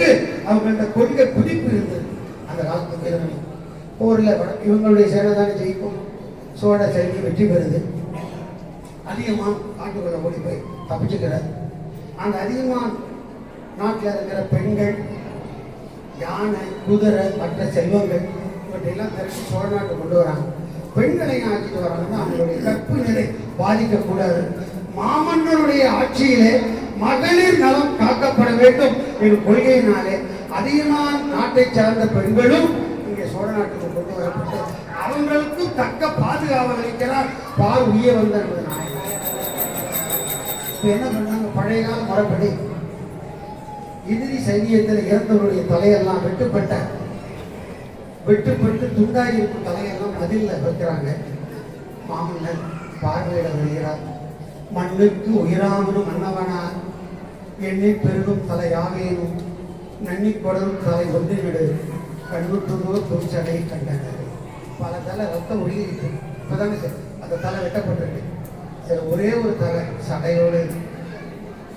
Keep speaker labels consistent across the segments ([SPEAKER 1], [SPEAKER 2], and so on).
[SPEAKER 1] அளவுக்கு அவங்கள்ட்ட கொள்கை குதிப்பு இருந்தது அந்த காலத்து வீரமணி போரில் இவங்களுடைய சேனை தானே ஜெயிக்கும். சோழ சைனி வெற்றி பெறுது. அதிகமாக நாட்டுக்குள்ள ஓடி போய் தப்பிச்சுக்கிறார். அந்த அதிகமாக நாட்டில் இருக்கிற பெண்கள் யானை குதிரை மற்ற செல்வங்கள் இவற்றையெல்லாம் திரட்டி சோழ நாட்டை கொண்டு வராங்க. பெண்களையும் ஆட்சிக்கு வராங்கன்னா அவங்களுடைய கற்பு நிலை பாதிக்கக்கூடாது. மாமன்னருடைய ஆட்சியிலே மகளிர் நலம் காக்கப்பட வேண்டும் என்ற கொள்கையினாலே அதிகமான நாட்டை சார்ந்த பெண்களும் இங்கே சோழ நாட்டுக்கு கொண்டு வரப்பட்டு அவங்களுக்கும் தக்க பாதுகாப்பு அளிக்கிறார் பார் உய வந்த என்ன பண்ணாங்க? பழைய கால முறைப்படி எதிரி சைனியத்தில் இறந்தவருடைய தலையெல்லாம் வெட்டுப்பட்ட வெட்டுப்பட்டு துண்டாகி இருக்கும் தலையெல்லாம் மதில்ல வைக்கிறாங்க. மாமன்னர் பார்வையிட வருகிறார். மண்ணுக்கு உயிராமனும் மன்னவனா எண்ணி பெருகும் தலையாவேனும் நன்னி கொடரும் தலை ஒன்று விடு கண்ணுற்றுதோ கண்டனர். பல தலை ரத்தம் ஒழுகிருக்கு இப்பதானே சார். அந்த தலை வெட்டப்பட்டிருக்கு. சரி ஒரே ஒரு தலை சடையோடு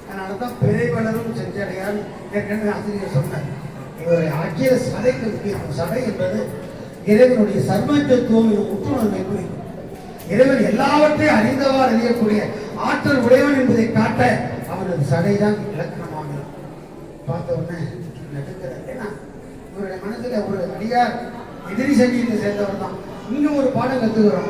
[SPEAKER 1] அதனால தான் பிறை வளரும் செஞ்சடையார் ஏற்கனவே ஆசிரியர் சொன்னார். இவருடைய ஆட்சிய சடைக்கு முக்கியம். சடை என்பது இறைவனுடைய சர்வத்துவம் உற்றுணர்வை குறிக்கும் இறைவன் எல்லாவற்றையும் அறிந்தவாறு அறியக்கூடிய ஆற்றல் உடையவன் என்பதை காட்ட அவனது சடைதான் இலக்கணமாக பார்த்த உடனே நடுக்கிறார் ஏன்னா இவருடைய மனசுல ஒரு அடியார் எதிரி சங்கியத்தை சேர்ந்தவர் தான். இன்னும் ஒரு பாடம் கத்துக்கிறோம்.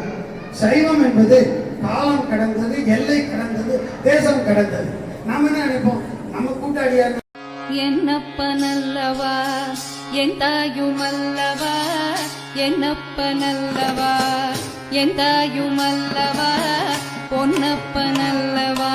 [SPEAKER 1] சைவம் என்பது காலம் கடந்தது எல்லை கடந்தது தேசம் கடந்தது. நாம என்ன நினைப்போம்? நம்ம என்னப்ப
[SPEAKER 2] என்னப்பனல்லவா? என் தாயுமல்லவா என்னப்பனல்லவா? என் தாயுமல்லவா நல்லவா